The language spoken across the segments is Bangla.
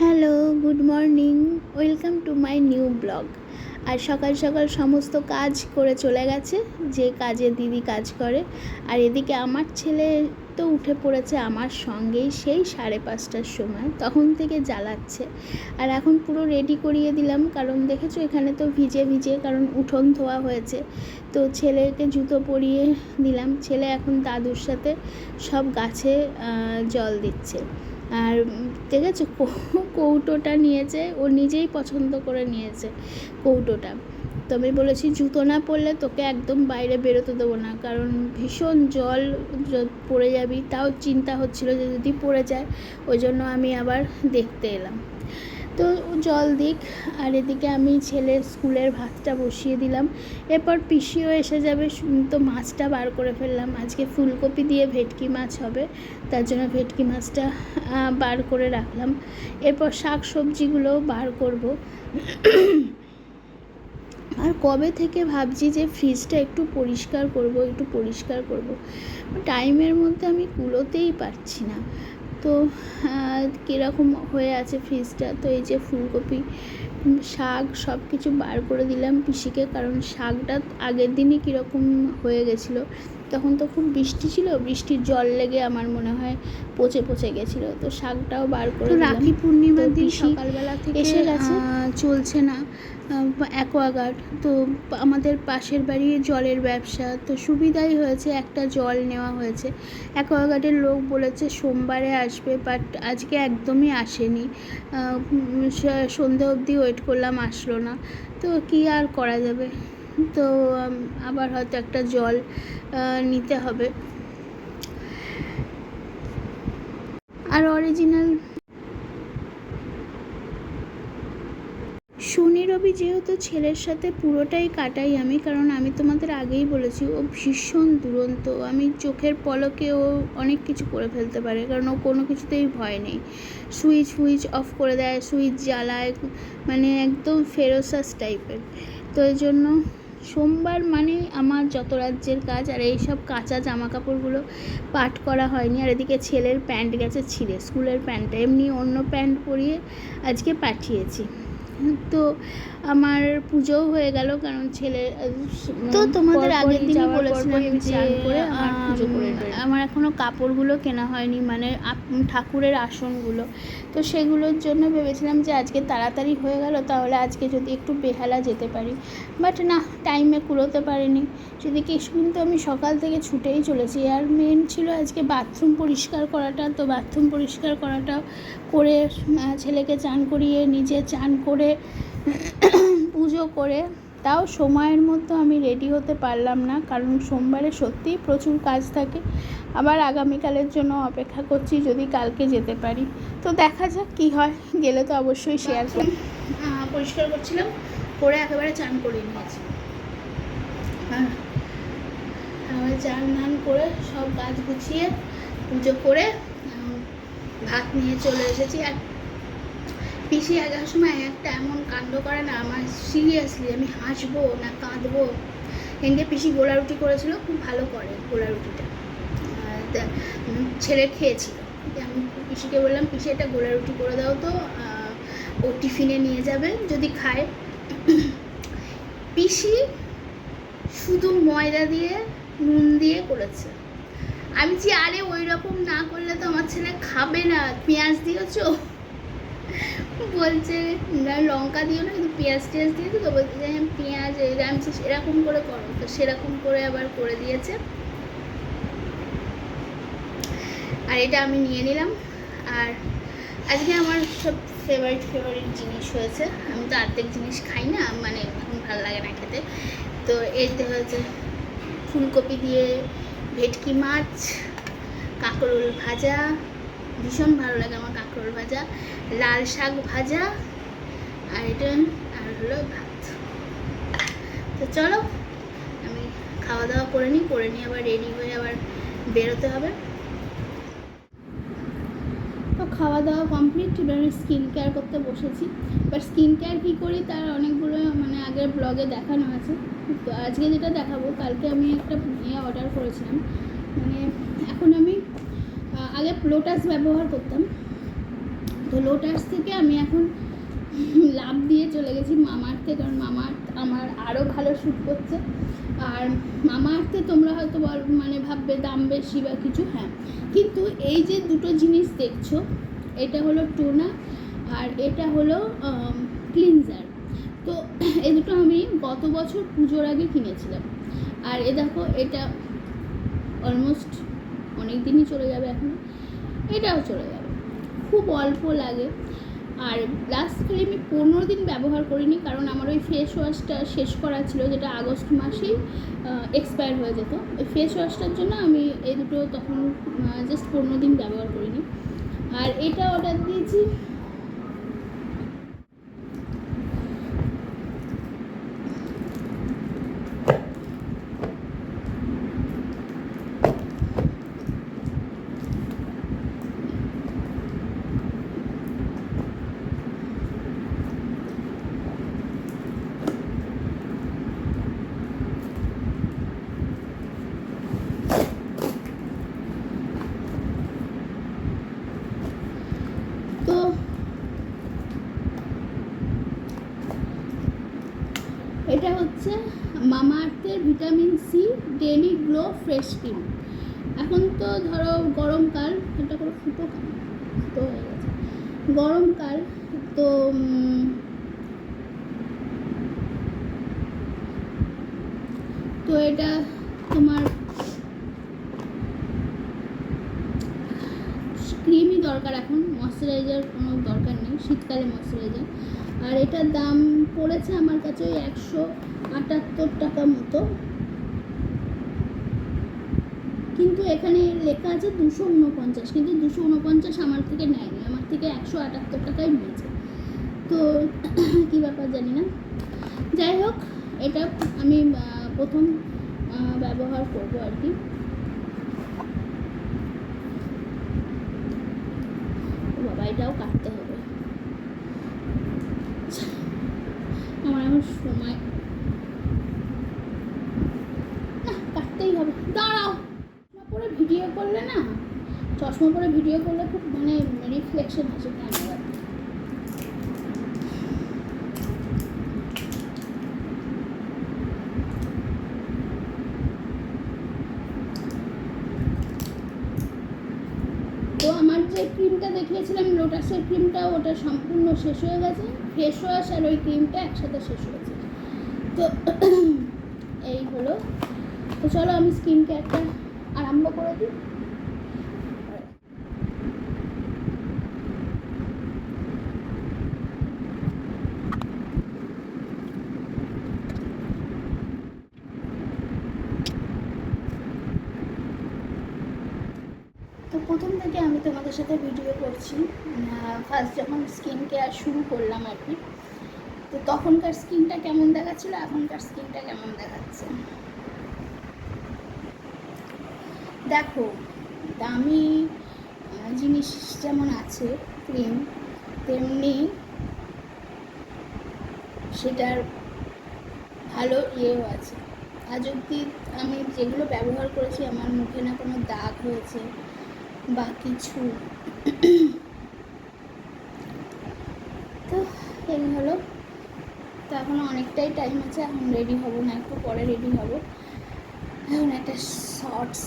Hello, good morning. Welcome to my new blog. আর সকাল সকাল সমস্ত কাজ করে চলে গেছে, যে কাজে দিদি কাজ করে। আর এদিকে আমার ছেলে তো উঠে পড়েছে আমার সঙ্গেই, সেই সাড়ে পাঁচটার সময়। তখন থেকে জ্বালাচ্ছে। আর এখন পুরো রেডি করিয়ে দিলাম, কারণ দেখেছ এখানে তো ভিজে ভিজে, কারণ উঠোন ধোয়া হয়েছে। তো ছেলেকে জুতো পরিয়ে দিলাম। ছেলে এখন দাদুর সাথে সব গাছে জল দিচ্ছে। আর ঠিক আছে কৌটোটা নিয়েছে, ও নিজেই পছন্দ করে নিয়েছে কৌটোটা। তো আমি বলেছি, জুতো না পরলে তোকে একদম বাইরে বেরোতে দেবো না, কারণ ভীষণ জল পড়ে যাবি। তাও চিন্তা হচ্ছিল যে যদি পড়ে যায়, ওই জন্য আমি আবার দেখতে এলাম। তো জল দিক। আর এদিকে আমি ছেলের স্কুলের ভাতটা বসিয়ে দিলাম। এরপর পিসিও এসে যাবে তো মাছটা বার করে ফেললাম। আজকে ফুলকপি দিয়ে ভেটকি মাছ হবে, তার জন্য ভেটকি মাছটা বার করে রাখলাম। এরপর শাক সবজিগুলোও বার করব। আর কবে থেকে ভাবছি যে ফ্রিজটা একটু পরিষ্কার করব, একটু পরিষ্কার করব। টাইমের মধ্যে আমি কুলোতেই পারছি না। তো কীরকম হয়ে আছে ফ্রিজটা? তো এই যে ফুলকপি শাক সব কিছু বার করে দিলাম পিসিকে কারণ শাকটা আগের দিনই কীরকম হয়ে গেছিল। তখন তো খুব বৃষ্টি ছিল বৃষ্টির জল লেগে আমার মনে হয় পচে পচে গেছিল। তো শাকটাও বার করে রাখি পূর্ণিমার দিন সকালবেলা থেকে এসে গেছে। চলছে না। অ্যাকোয়াগার্ড। তো আমাদের পাশের বাড়ির জলের ব্যবসা। তো সুবিধাই হয়েছে, একটা জল নেওয়া হয়েছে। অ্যাকোয়াগার্ডের লোক বলেছে সোমবারে আসবে বাট আজকে একদমই আসেনি। সন্ধে অবধি ওয়েট করলাম, আসলো না। তো কি আর করা যাবে? তো আবার হয়তো একটা জল নিতে হবে। আর অরিজিনাল যেহেতু ছেলের সাথে পুরোটাই কাটাই আমি, কারণ আমি তোমাদের আগেই বলেছি, ও ভীষণ দুরন্ত। আমি চোখের পলকে ও অনেক কিছু করে ফেলতে পারে, কারণ ও কোনো কিছুতেই ভয় নেই। সুইচ ফুইচ অফ করে দেয়, সুইচ জ্বালায় মানে একদম ফেরোসাস টাইপের। তো এই জন্য সোমবার মানে আমার যত রাজ্যের কাজ, আর এই সব কাঁচা জামা কাপড়গুলো পাট করা হয়নি, আর এদিকে ছেলের প্যান্ট গেছে ছিঁড়ে, স্কুলের প্যান্টটা, এমনি অন্য প্যান্ট পরিয়ে আজকে পাঠিয়েছি। তো আমার পুজোও হয়ে গেল কারণ ছেলে তো তোমাদের আগের দিনই বলেছিলাম যে আমার এখনও কাপড়গুলো কেনা হয়নি মানে ঠাকুরের আসনগুলো। তো সেগুলোর জন্য ভেবেছিলাম যে আজকে তাড়াতাড়ি হয়ে গেল তাহলে আজকে যদি একটু বেহালা যেতে পারি। বাট না টাইমে কুলোতে পারিনি। সেদিকে কিন্তু আমি সকাল থেকে ছুটেই চলেছি আর মেন ছিল আজকে বাথরুম পরিষ্কার করাটা তো বাথরুম পরিষ্কার করাটা করে ছেলেকে চান করিয়ে নিজে চান করে পুজো করে, তাও সময়ের মতো আমি রেডি হতে পারলাম না, কারণ সোমবারে সত্যিই প্রচুর কাজ থাকে। আবার আগামীকালের জন্য অপেক্ষা করছি যদি কালকে যেতে পারি। তো দেখা যাক কী হয়, গেলে তো অবশ্যই শেয়ার করি। পরিষ্কার করছিলাম করে একেবারে চান করে নিয়েছি। হ্যাঁ চান ধান করে সব কাজ গুছিয়ে পুজো করে ভাত নিয়ে চলে এসেছি। আর পিসি আসার সময় একটা এমন কাণ্ড করে না, আমার সিরিয়াসলি আমি হাসবো না কাঁদবো। এনকে পিসি গোলা রুটি করেছিল, খুব ভালো করে গোলা রুটিটা ছেলে খেয়েছিল। আমি পিসিকে বললাম, পিসি একটা গোলা রুটি করে দাও তো ও টিফিনে নিয়ে যাবে, যদি খায়। পিসি শুধু ময়দা দিয়ে, নুন দিয়ে করেছে। আমি যে আরে ওই রকম না করলে তো আমার ছেলে খাবে না। পেঁয়াজ দিয়েছ? বলছে লঙ্কা দিও না, কিন্তু পেঁয়াজ টেয়াজ দিয়েছ তো বলছে যে হ্যাঁ পেঁয়াজ আমি এরকম করে করো। তো সেরকম করে আবার করে দিয়েছে। আর এটা আমি নিয়ে নিলাম। আর আজকে আমার সব ফেভারিট ফেভারিট জিনিস হয়েছে। আমি তো আর্ধেক জিনিস খাই না মানে এখন ভালো লাগে না খেতে। তো এতে হয়েছে ফুলকপি দিয়ে ভেটকি মাছ, কাঁকরোল ভাজা ভীষণ ভালো লাগে আমার কাঁকরোল ভাজা, লাল শাক ভাজা, আর এটা, আর হলো ভাত। তো চলো, আমি খাওয়া দাওয়া করে নিই, করে নিয়ে আবার রেডি হয়ে আবার বেরোতে হবে। তো খাওয়া দাওয়া কমপ্লিট এবার স্কিন কেয়ার করতে বসেছি। বাট স্কিন কেয়ার কী করি, তার অনেকগুলো মানে আগের ব্লগে দেখানো আছে। তো আজকে যেটা দেখাবো, কালকে আমি একটা ইয়ে অর্ডার করেছিলাম। মানে এখন আমি আগে লোটাস ব্যবহার করতাম। তো লোটাস থেকে আমি এখন লাভ দিয়ে চলে গেছি মামার্থে কারণ মামার্থ আমার আরও ভালো শ্যুট করছে। আর মামার্থে তোমরা হয়তো মানে ভাববে দাম বেশি বা কিছু হ্যাঁ। কিন্তু এই যে দুটো জিনিস দেখছ, এটা হলো টোনা আর এটা হলো ক্লিনজার তো এই দুটো আমি গত বছর পুজোর আগে কিনেছিলাম। আর এ দেখো, এটা অলমোস্ট অনেক দিনই চলে যাবে এখন। এটাও চলে যাবে। খুব অল্প লাগে। আর লাস্ট খালি আমি পনেরো দিন ব্যবহার করিনি, কারণ আমার ওই ফেস ওয়াশটা শেষ করা ছিল যেটা আগস্ট মাসেই এক্সপায়ার হয়ে যেত। ওই ফেস ওয়াশটার জন্য আমি এই দুটো তখন জাস্ট পনেরো দিন ব্যবহার করিনি। আর এটা অর্ডার দিয়েছি তো এটা হচ্ছে মামা আর্থের vitamin C daily glow, fresh cream. এখন তো ধরো গরমকাল এটা করে ফুটো ফুটো হয়ে গেছে। গরমকাল তো তো এটা তোমার ক্রিমই দরকার এখন ময়শ্চারাইজার কোনো দরকার নেই, শীতকালে ময়শ্চারাইজার। আর এটার দাম পড়েছে আমার কাছে ওই একশো আটাত্তর টাকা মতো। কিন্তু এখানে লেখা আছে দুশো উনপঞ্চাশ, কিন্তু দুশো উনপঞ্চাশ আমার থেকে নেয়নি, আমার থেকে একশো আটাত্তর টাকাই নিয়েছে। তো কী ব্যাপার জানি না। যাই হোক, এটা আমি প্রথম ব্যবহার করব আর কি। ও বাবা কাটতে হবে। আমার এখন সময় না, কাটতেই হবে। দাঁড়াও। পরে ভিডিও করলে না চশমা পরে ভিডিও করলে খুব মানে রিফ্লেকশন আসে। ক্যামেরা তো আমার যে দেখিয়েছিলাম লোটাসের ক্রিমটা ওটা সম্পূর্ণ শেষ হয়ে গেছে। ফেস ওয়াশ আর ওই ক্রিমটা একসাথে শেষ হয়েছে। তো এই হলো। তো চলো আমি স্কিন কেয়ারটা আরম্ভ করে দিই। তো প্রথম থেকে আমি তোমাদের সাথে ভিডিও করছি। ফার্স্ট যখন স্কিন কেয়ার শুরু করলাম আর কি, তো তখনকার স্কিনটা কেমন দেখাচ্ছিল, এখনকার স্কিনটা কেমন দেখাচ্ছে? দেখো, দামি জিনিস যেমন আছে ক্রিম তেমনি সেটার ভালো ইয়েও আছে। আজ অব্দি আমি যেগুলো ব্যবহার করেছি, আমার মুখে না কোনো দাগ হয়েছে বা কিছু তো এই হলো। তো এখন অনেকটাই টাইম আছে, এখন রেডি হব না, একটু পরে রেডি হব। এখন একটা শর্টস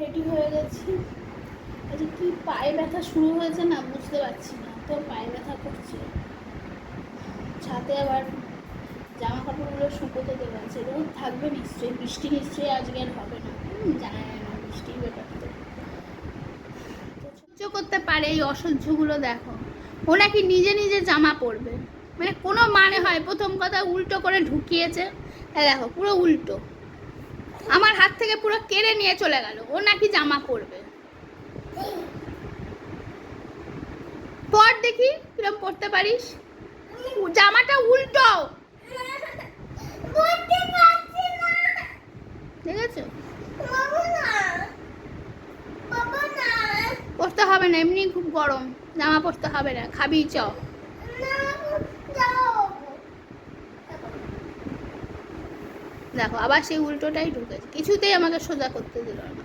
রেডি হয়ে গেছি। আচ্ছা কি পায়ে ব্যথা শুরু হয়েছে না, বুঝতে পারছি না। তো পায়ে ব্যথা করছে। ছাদে আবার জামা কাপড়গুলো শুকোতে আছে রোদ থাকবে নিশ্চয়ই, বৃষ্টি নিশ্চয়ই আজকে আর হবে না। জানা যায় না বৃষ্টির ব্যাপারটা তো সহ্য করতে পারে এই অসহ্যগুলো, দেখো। ও নাকি নিজে নিজে জামা পরবে। মানে কোনো মানে হয়, প্রথম কথা উল্টো করে ঢুকিয়েছে। দেখো, পুরো উল্টো। আমার হাত থেকে পুরো কেড়ে নিয়ে চলে গেল ও নাকি জামা পরবে। পর দেখি কিরম পরতে পারিস। জামাটা উল্টো। ঠিক আছে? পরতে হবে না এমনি খুব গরম। জামা পরতে হবে না খাবি চ দেখো আবার সেই উল্টোটাই ঢুকেছে। কিছুতেই আমাকে সোজা করতে দিল না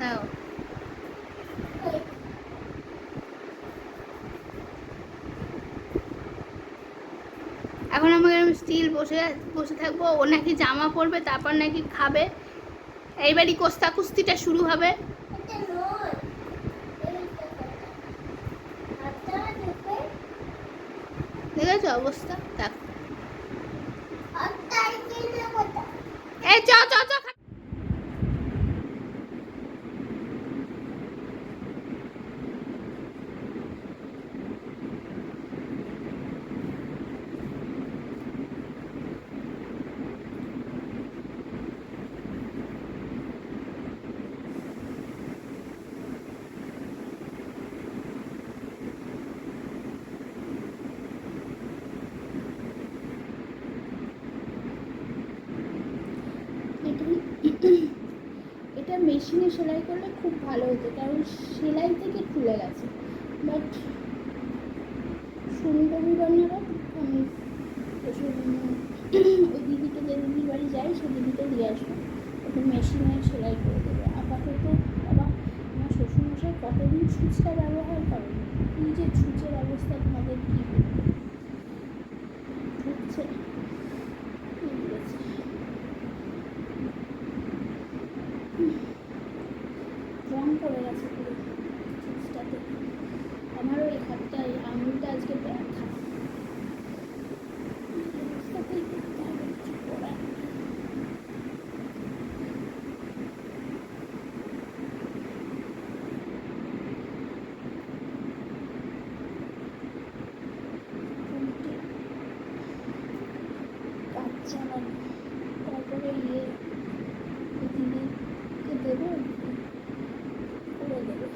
দাও এখন আমাকে স্টিল বসে বসে থাকব। ও নাকি জামা পরবে তারপর নাকি খাবে। এইবারই কোস্তা কুস্তিটা শুরু হবে। দেখেছ অবস্থা? দেখ। এই চ চ চ খা- এটা এটা মেশিনে সেলাই করলে খুব ভালো হতো, কারণ সেলাই থেকে খুলে গেছে। বাট সুন্দরী রান্নারা আমি ওই দিদিকে যে দিদির বাড়ি যাই সেই দিদিকে দিয়ে আসব। ওটা মেশিনে সেলাই করে দেবে। আপাতত বাবা, আমার শ্বশুরমশাই কতদিন ছুঁচটা ব্যবহার করেন? এই যে ছুঁচের অবস্থা তোমাদের কী ঢুকছে এই গেছে। রং পড়ে গেছে পুরো চুচটাতে আমারও এই হাতটা এই আঙুলটা আজকে ব্যথা এই অবস্থাতেই করতে হবে, কিছু করার নেই। মোটামুটি কাজ চালানো তারপরে ইয়ে ওই দিদিকে দেবো করে দেবে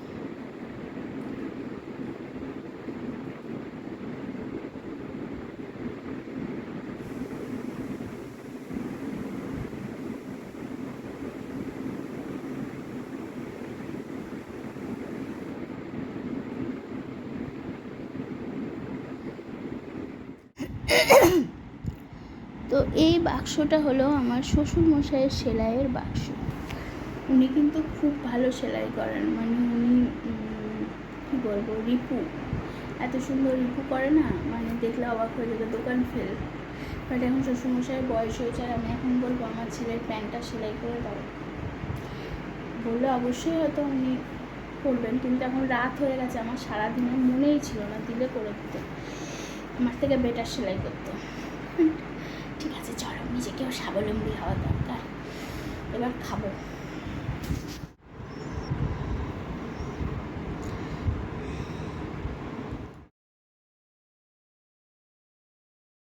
তো এই বাক্সটা হলো আমার শ্বশুর মশাইয়ের সেলাইয়ের বাক্স। উনি কিন্তু খুব ভালো সেলাই করেন মানে উনি কী বলব, রিপু। এত সুন্দর রিপু করে না মানে দেখলে অবাক হয়ে যাবে, দোকান ফেল। বাট এখন শ্বশুরমশাইয়ের বয়স হয়েছে আর আমি এখন বলব আমার ছেলের প্যান্টটা সেলাই করে দাও। বললে অবশ্যই হয়তো উনি করবেন, কিন্তু এখন রাত হয়ে গেছে, আমার সারাদিনে মনেই ছিল না দিলে করে দিতে। আমার থেকে বেটার সেলাই করতো। ঠিক আছে চলো নিজেকেও স্বাবলম্বী হওয়া দরকার। এবার খাব।